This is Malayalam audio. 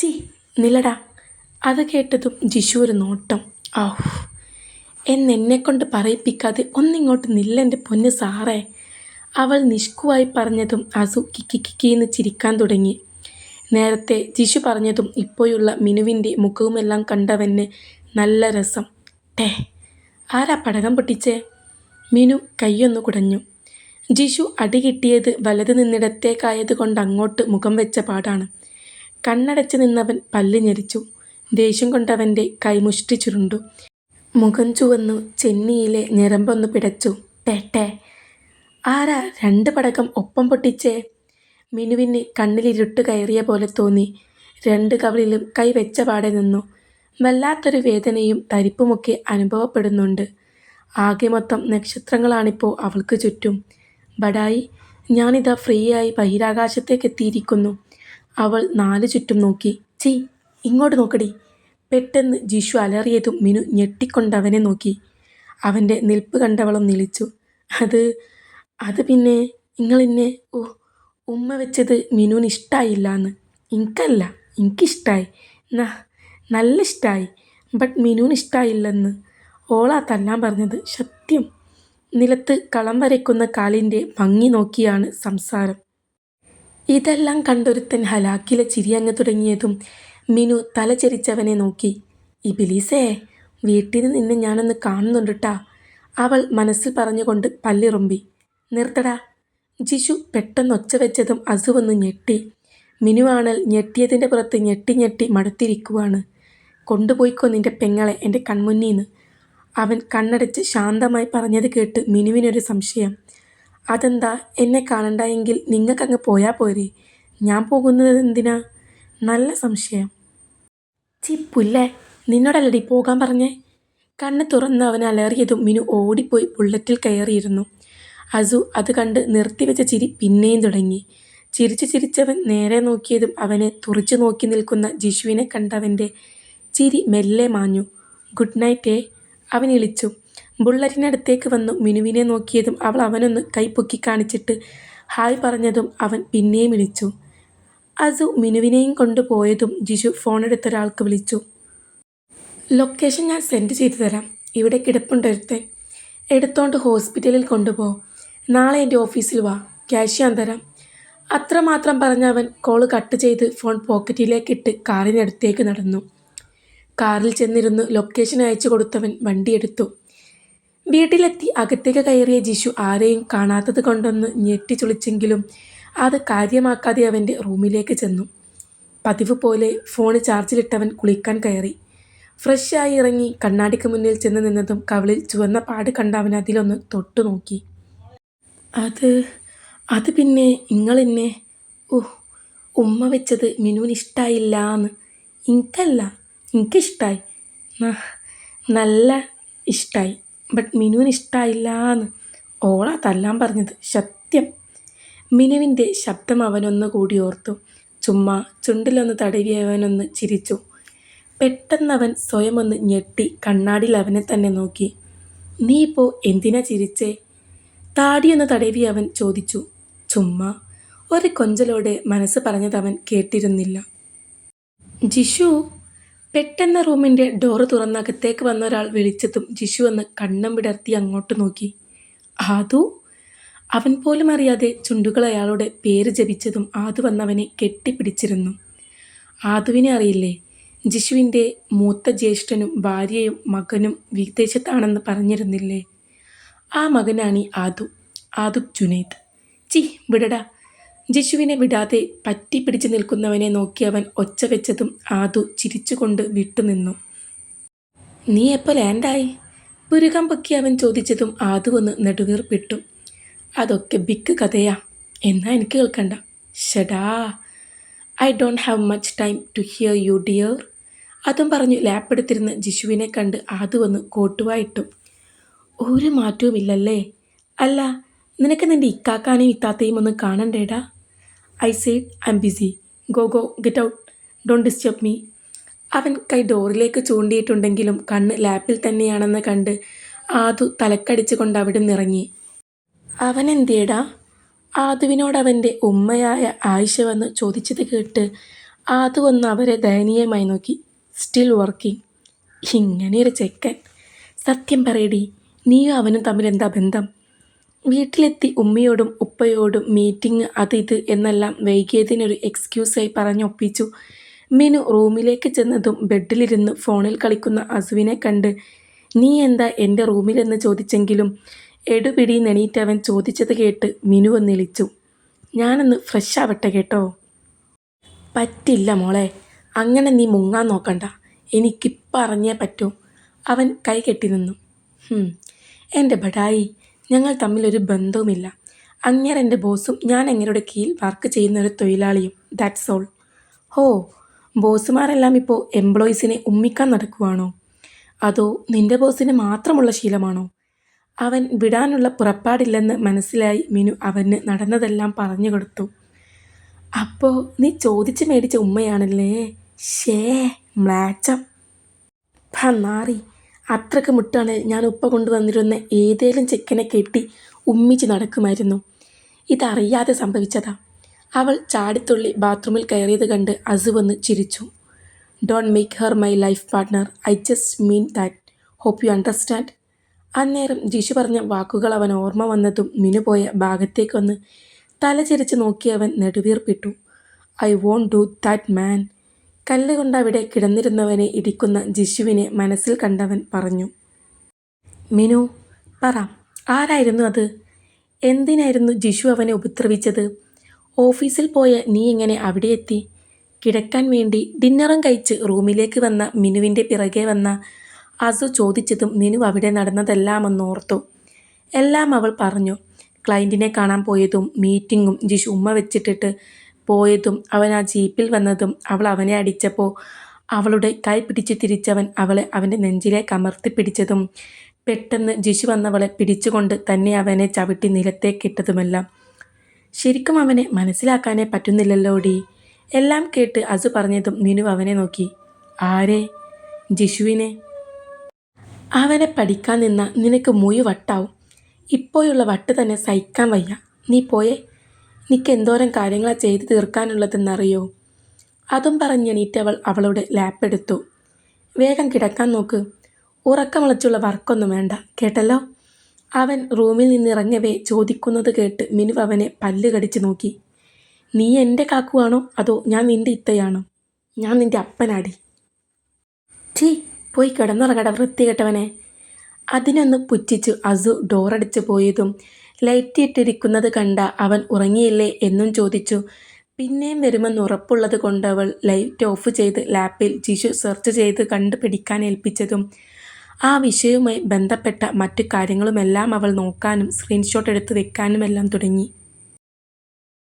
ചി നിലടാ അത് കേട്ടതും ജിഷു ഒരു നോട്ടം. ആഹ് എന്നെന്നെ കൊണ്ട് പറയിപ്പിക്കാതെ ഒന്നിങ്ങോട്ട് നില്ലെന്റെ പൊന്ന് സാറേ. അവൾ നിഷ്കുവായി പറഞ്ഞതും അസു കിക്കി കിക്കിന്ന് ചിരിക്കാൻ തുടങ്ങി. നേരത്തെ ജിഷു പറഞ്ഞതും ഇപ്പോഴുള്ള മിനുവിന്റെ മുഖവുമെല്ലാം കണ്ടവന് നല്ല രസം. ടേ ആരാ പടകം പൊട്ടിച്ചേ? മിനു കൈയൊന്നു കുടഞ്ഞു. ജിഷു അടി കിട്ടിയത് വലത് നിന്നിടത്തേക്കായത് കൊണ്ട് അങ്ങോട്ട് മുഖം വെച്ച പാടാണ്. കണ്ണടച്ച് നിന്നവൻ പല്ല് ഞെരിച്ചു ദേഷ്യം കൊണ്ടവന്റെ കൈമുഷ്ടി ചുരുണ്ടു. മുഖം ചുവന്നു ചെന്നിയിലെ ഞരമ്പൊന്ന് പിടച്ചു. ടേ ടേ ആരാ രണ്ട് പടക്കം ഒപ്പം പൊട്ടിച്ചേ? മിനുവിന് കണ്ണിലിരുട്ട് കയറിയ പോലെ തോന്നി. രണ്ട് കവളിലും കൈ വെച്ച പാടെ നിന്നു. വല്ലാത്തൊരു വേദനയും തരിപ്പുമൊക്കെ അനുഭവപ്പെടുന്നുണ്ട്. ആകെ മൊത്തം നക്ഷത്രങ്ങളാണിപ്പോൾ അവൾക്ക് ചുറ്റും. ബഡായി ഞാനിതാ ഫ്രീയായി ബഹിരാകാശത്തേക്ക് എത്തിയിരിക്കുന്നു അവൾ നാലു ചുറ്റും നോക്കി. ചീ ഇങ്ങോട്ട് നോക്കടി. പെട്ടെന്ന് ജിഷു അലറിയതും മിനു ഞെട്ടിക്കൊണ്ടവനെ നോക്കി. അവന്റെ നിൽപ്പ് കണ്ടവളും നിളിച്ചു അത് അത് പിന്നെ നിങ്ങളെന്നെ ഓ ഉമ്മ വെച്ചത് മിനുവിന് ഇഷ്ടമായില്ലാന്ന് എനിക്കല്ല എനിക്കിഷ്ടമായി നല്ല ഇഷ്ടമായി ബട്ട് മിനുവിന് ഇഷ്ടമായില്ലെന്ന് ഓളാ തല്ലാൻ പറഞ്ഞത് സത്യം. നിലത്ത് കളം വരയ്ക്കുന്ന കാലിന്റെ ഭംഗി നോക്കിയാണ് സംസാരം. ഇതെല്ലാം കണ്ടൊരുത്തൻ ഹലാക്കിലെ ചിരിയങ്ങ് തുടങ്ങിയതും മിനു തലചരിച്ചവനെ നോക്കി. ഇബിലീസേ വീട്ടിൽ നിന്ന് നിന്നെ ഞാനൊന്ന് കാണുന്നുണ്ടട്ടാ. അവൾ മനസ്സിൽ പറഞ്ഞുകൊണ്ട് പല്ലിറുമ്പി. നിർത്തടാ. ജിഷു പെട്ടെന്ന് ഒച്ച വെച്ചതും അസു വന്ന് ഞെട്ടി മിനുവാണൽ ഞെട്ടിയതിന്റെ പുറത്ത് ഞെട്ടി ഞെട്ടി മടുത്തിരിക്കുവാണ്. കൊണ്ടുപോയിക്കോ നിന്റെ പെങ്ങളെ എന്റെ കൺമുന്നീന്ന്. അവൻ കണ്ണടച്ച് ശാന്തമായി പറഞ്ഞത് കേട്ട് മിനുവിനൊരു സംശയം. അതെന്താ? എന്നെ കാണണ്ട എങ്കിൽ നിങ്ങൾക്കങ്ങ് പോയാൽ പോരെ. ഞാൻ പോകുന്നത് എന്തിനാ? നല്ല സംശയം. ചിപ്പുല്ലേ പുല്ലേ നിന്നോടല്ലടി പോകാൻ പറഞ്ഞേ? കണ്ണ് തുറന്ന് അവൻ അലറിയതും മിനു ഓടിപ്പോയി ബുള്ളറ്റിൽ കയറിയിരുന്നു. അസു അത് കണ്ട് നിർത്തിവെച്ച ചിരി പിന്നെയും തുടങ്ങി. ചിരിച്ചു ചിരിച്ചവൻ നേരെ നോക്കിയതും അവനെ തുറച്ചു നോക്കി നിൽക്കുന്ന ജിഷുവിനെ കണ്ടവന്റെ ചിരി മെല്ലെ മാഞ്ഞു. ഗുഡ് നൈറ്റേ അവൻ ഇളിച്ചു. ബുള്ളറ്റിനടുത്തേക്ക് വന്നു. മിനുവിനെ നോക്കിയതും അവൾ അവനൊന്ന് കൈ പൊക്കി കാണിച്ചിട്ട് ഹായ് പറഞ്ഞതും അവൻ പിന്നെയും വിളിച്ചു. അസു മിനുവിനെയും കൊണ്ടുപോയതും ജിഷു ഫോണെടുത്തൊരാൾക്ക് വിളിച്ചു. ലൊക്കേഷൻ ഞാൻ സെൻഡ് ചെയ്തു തരാം. ഇവിടെ കിടപ്പുണ്ടൊരുത്തൻ എടുത്തോണ്ട് ഹോസ്പിറ്റലിൽ കൊണ്ടുപോ. നാളെ എന്റെ ഓഫീസിൽ വാ. ക്യാഷ് ഞാൻ തരാം. അത്രമാത്രം പറഞ്ഞ അവൻ കോൾ കട്ട് ചെയ്ത് ഫോൺ പോക്കറ്റിലേക്കിട്ട് കാറിനടുത്തേക്ക് നടന്നു. കാറിൽ ചെന്നിരുന്ന് ലൊക്കേഷൻ അയച്ചു കൊടുത്തവൻ വണ്ടിയെടുത്തു വീട്ടിലെത്തി അകത്തേക്ക് കയറിയ ജിഷു ആരെയും കാണാത്തത് കൊണ്ടൊന്ന് ഞെട്ടിച്ചുളിച്ചെങ്കിലും അത് കാര്യമാക്കാതെ അവന്റെ റൂമിലേക്ക് ചെന്നു. പതിവ് പോലെ ഫോൺ ചാർജിലിട്ടവൻ കുളിക്കാൻ കയറി. ഫ്രഷായി ഇറങ്ങി കണ്ണാടിക്ക് മുന്നിൽ ചെന്ന് നിന്നതും കവളിൽ ചുവന്ന പാട് കണ്ട അവൻ അതിലൊന്ന് തൊട്ടു നോക്കി. അത് അത് പിന്നെ നിങ്ങളെന്നെ? ഓ ഉമ്മ വെച്ചത് മിനുവിന് ഇഷ്ടമായില്ലാന്ന് എനിക്കല്ല എനിക്കിഷ്ടമായി നല്ല ഇഷ്ടമായി ബട്ട് മിനുവിന് ഇഷ്ടമായില്ല എന്ന് ഓളാ തല്ലാൻ പറഞ്ഞത്. സത്യം. മിനുവിന്റെ ശബ്ദം അവനൊന്ന് കൂടി ഓർത്തു. ചുമ്മാ ചുണ്ടിലൊന്ന് തടവി അവനൊന്ന് ചിരിച്ചു. പെട്ടെന്നവൻ സ്വയം ഒന്ന് ഞെട്ടി കണ്ണാടിയിൽ അവനെ തന്നെ നോക്കി. നീ ഇപ്പോൾ എന്തിനാ ചിരിച്ചേ? താടിയൊന്ന് തടവി അവൻ ചോദിച്ചു. ചുമ്മാ. ഒരു കൊഞ്ചലോടെ മനസ്സ് പറഞ്ഞതവൻ കേട്ടിരുന്നില്ല. ജിഷു പെട്ടെന്ന് റൂമിന്റെ ഡോറ് തുറന്നകത്തേക്ക് വന്ന ഒരാൾ വിളിച്ചതും ജിഷു എന്ന് കണ്ണം വിടർത്തി അങ്ങോട്ട് നോക്കി. ആദു? അവൻ പോലും അറിയാതെ ചുണ്ടുകൾ അയാളുടെ പേര് ജപിച്ചതും ആദു വന്നവനെ കെട്ടിപ്പിടിച്ചിരുന്നു. ആദുവിനെ അറിയില്ലേ? ജിഷുവിന്റെ മൂത്ത ജ്യേഷ്ഠനും ഭാര്യയും മകനും വിദേശത്താണെന്ന് പറഞ്ഞിരുന്നില്ലേ? ആ മകനാണ് ഈ ആദു. ആദു ജുനൈദ്. ചി വിടടാ. ജിഷുവിനെ വിടാതെ പറ്റി പിടിച്ചു നിൽക്കുന്നവനെ നോക്കിയവൻ ഒച്ച വെച്ചതും ആദു ചിരിച്ചുകൊണ്ട് വിട്ടുനിന്നു. നീ എപ്പോൾ ലാൻഡായി? പുരുകം പൊക്കി അവൻ ചോദിച്ചതും ആദു ഒന്ന് നെടുവീർപ്പിട്ടു. അതൊക്കെ ബിക്ക് കഥയാ. എന്നാ എനിക്ക് കേൾക്കണ്ട. ഷടാ. I don't have much time to hear you dear അതും പറഞ്ഞു ലാപ്പെടുത്തിരുന്ന ജിഷുവിനെ കണ്ട് ആദു വന്ന് കോട്ടുവായിട്ടു. ഒരു മാറ്റവുമില്ലല്ലേ. അല്ല നിനക്ക് നിന്റെ ഇക്കാക്കാനെയും ഇത്താത്തയും ഒന്ന് കാണണ്ടേടാ? I said I'm busy go go get out don't disturb me അവൻ കൈ ഡോറിലേക്ക് ചൂണ്ടിയിട്ടുണ്ടെങ്കിലും കണ്ണ് ലാപ്പിൽ തന്നെയാണെന്ന് കണ്ട് ആദു തലക്കടിച്ചുകൊണ്ട് അവിടെ നിന്നിറങ്ങി അവൻ ആദുവിനോട് അവന്റെ ഉമ്മയായ ആയിഷ വന്ന് ചോദിച്ചത് കേട്ട് ആദു ഒന്ന് അവരെ ദയനീയമായി നോക്കി. സ്റ്റിൽ വർക്കിംഗ് ഇങ്ങനെയൊരു ചെക്കൻ. സത്യം പറയടി നീയും അവനും തമ്മിൽ എന്താ ബന്ധം? വീട്ടിലെത്തി ഉമ്മയോടും ഉപ്പയോടും മീറ്റിംഗ് അത് ഇത് എന്നെല്ലാം വൈകിയതിനൊരു എക്സ്ക്യൂസായി പറഞ്ഞൊപ്പിച്ചു മിനു റൂമിലേക്ക് ചെന്നതും ബെഡിലിരുന്ന് ഫോണിൽ കളിക്കുന്ന അസുവിനെ കണ്ട് നീ എന്താ എന്റെ റൂമിലെന്ന് ചോദിച്ചെങ്കിലും എടുപിടി നെണീറ്റവൻ ചോദിച്ചത് കേട്ട് മിനു ഒന്നിളിച്ചു ഞാനൊന്ന് ഫ്രഷ് ആവട്ടെ കേട്ടോ. പറ്റില്ല മോളെ അങ്ങനെ നീ മുങ്ങാൻ നോക്കണ്ട. എനിക്കിപ്പം അറിഞ്ഞേ പറ്റൂ. അവൻ കൈ കെട്ടി നിന്നു. "ഹും, എന്റെ ബഡായി ഞങ്ങൾ തമ്മിലൊരു ബന്ധവുമില്ല. അങ്ങേരെന്റെ ബോസും ഞാൻ അങ്ങേരുടെ കീഴിൽ വർക്ക് ചെയ്യുന്ന ഒരു തൊഴിലാളിയും. ദാറ്റ്സ് ഓൾ ഹോ ബോസുമാരെല്ലാം ഇപ്പോൾ എംപ്ലോയീസിനെ ഉമ്മിക്കാൻ നടക്കുവാണോ? അതോ നിന്റെ ബോസിന് മാത്രമുള്ള ശീലമാണോ? അവൻ വിടാനുള്ള പുറപ്പാടില്ലെന്ന് മനസ്സിലായി മിനു അവന് നടന്നതെല്ലാം പറഞ്ഞു കൊടുത്തു. അപ്പോൾ നീ ചോദിച്ച് മേടിച്ച ഉമ്മയാണല്ലേ? ഷേ മ്ലാച്ചം. ഭ നാറി. അത്രയ്ക്ക് മുട്ടാണ് ഞാൻ ഉപ്പ കൊണ്ടുവന്നിരുന്ന ഏതേലും ചെക്കനെ കെട്ടി ഉമ്മിച്ച് നടക്കുമായിരുന്നു. ഇതറിയാതെ സംഭവിച്ചതാ. അവൾ ചാടിത്തുള്ളി ബാത്റൂമിൽ കയറിയത് കണ്ട് അസു വന്ന് ചിരിച്ചു. Don't make her my life partner I just mean that hope you understand അന്നേരം ജിഷു പറഞ്ഞ വാക്കുകൾ അവൻ ഓർമ്മ വന്നതും മിനു പോയ ഭാഗത്തേക്കൊന്ന് തലചിരിച്ച് നോക്കിയവൻ നെടുവീർപ്പിട്ടു. I won't do that man കല്ലുകൊണ്ട് അവിടെ കിടന്നിരുന്നവനെ ഇടിക്കുന്ന ജിഷുവിനെ മനസ്സിൽ കണ്ടവൻ പറഞ്ഞു മിനു പറ ആരായിരുന്നു അത്? എന്തിനായിരുന്നു ജിഷു അവനെ ഉപദ്രവിച്ചത്? ഓഫീസിൽ പോയ നീ എങ്ങനെ അവിടെ എത്തി? കിടക്കാൻ വേണ്ടി ഡിന്നറും കഴിച്ച് റൂമിലേക്ക് വന്ന മിനുവിന്റെ പിറകെ വന്ന അസു ചോദിച്ചതും മിനു അവിടെ നടന്നതെല്ലാമെന്ന് ഓർത്തു എല്ലാം അവൾ പറഞ്ഞു. ക്ലയന്റിനെ കാണാൻ പോയതും മീറ്റിങ്ങും ജിഷു ഉമ്മ വെച്ചിട്ടിട്ട് പോയതും അവൻ ആ ജീപ്പിൽ വന്നതും അവൾ അവനെ അടിച്ചപ്പോൾ അവളുടെ കൈ പിടിച്ച് തിരിച്ചവൻ അവളെ അവന്റെ നെഞ്ചിലേക്ക് അമർത്തി പിടിച്ചതും പെട്ടെന്ന് ജിഷു വന്നവളെ പിടിച്ചുകൊണ്ട് തന്നെ അവനെ ചവിട്ടി നിലത്തേക്കിട്ടതുമെല്ലാം ശരിക്കും അവനെ മനസ്സിലാക്കാനേ പറ്റുന്നില്ലല്ലോടി. എല്ലാം കേട്ട് അസു പറഞ്ഞതും മിനു അവനെ നോക്കി. ആരെ? ജിഷുവിനെ? അവനെ പഠിക്കാൻ നിന്ന നിനക്ക് മുയു വട്ടാവും. ഇപ്പോഴുള്ള വട്ട് തന്നെ സഹിക്കാൻ വയ്യ. നീ പോയേ. നിനക്ക് എന്തോരം കാര്യങ്ങളാണ് ചെയ്തു തീർക്കാനുള്ളതെന്നറിയോ? അതും പറഞ്ഞ് പറഞ്ഞെണീറ്റവൾ അവളുടെ ലാപ്പെടുത്തു വേഗം കിടക്കാൻ നോക്ക്. ഉറക്കമിളച്ചുള്ള വർക്കൊന്നും വേണ്ട കേട്ടല്ലോ? അവൻ റൂമിൽ നിന്നിറങ്ങവേ ചോദിക്കുന്നത് കേട്ട് മിനു അവനെ പല്ല് കടിച്ച് നോക്കി. നീ എന്റെ കാക്കുവാണോ? അതോ ഞാൻ നിന്റെ ഇത്തയാണോ? ഞാൻ നിന്റെ അപ്പനാടി. ചീ പോയി കിടന്നുറങ്ങട വൃത്തികെട്ടവനെ. അതിനൊന്ന് പുച്ഛിച്ചു അസു ഡോറടിച്ച് പോയതും ലൈറ്റ് ഇട്ടിരിക്കുന്നത് കണ്ട അവൻ ഉറങ്ങിയില്ലേ എന്നും ചോദിച്ചു. പിന്നെയും വരുമെന്ന് ഉറപ്പുള്ളത് കൊണ്ട് അവൾ ലൈറ്റ് ഓഫ് ചെയ്ത് ലാപ്പിൽ ജിഷു സെർച്ച് ചെയ്ത് കണ്ടുപിടിക്കാൻ ഏൽപ്പിച്ചതും ആ വിഷയവുമായി ബന്ധപ്പെട്ട മറ്റു കാര്യങ്ങളുമെല്ലാം അവൾ നോക്കാനും സ്ക്രീൻഷോട്ട് എടുത്ത് വെക്കാനുമെല്ലാം തുടങ്ങി.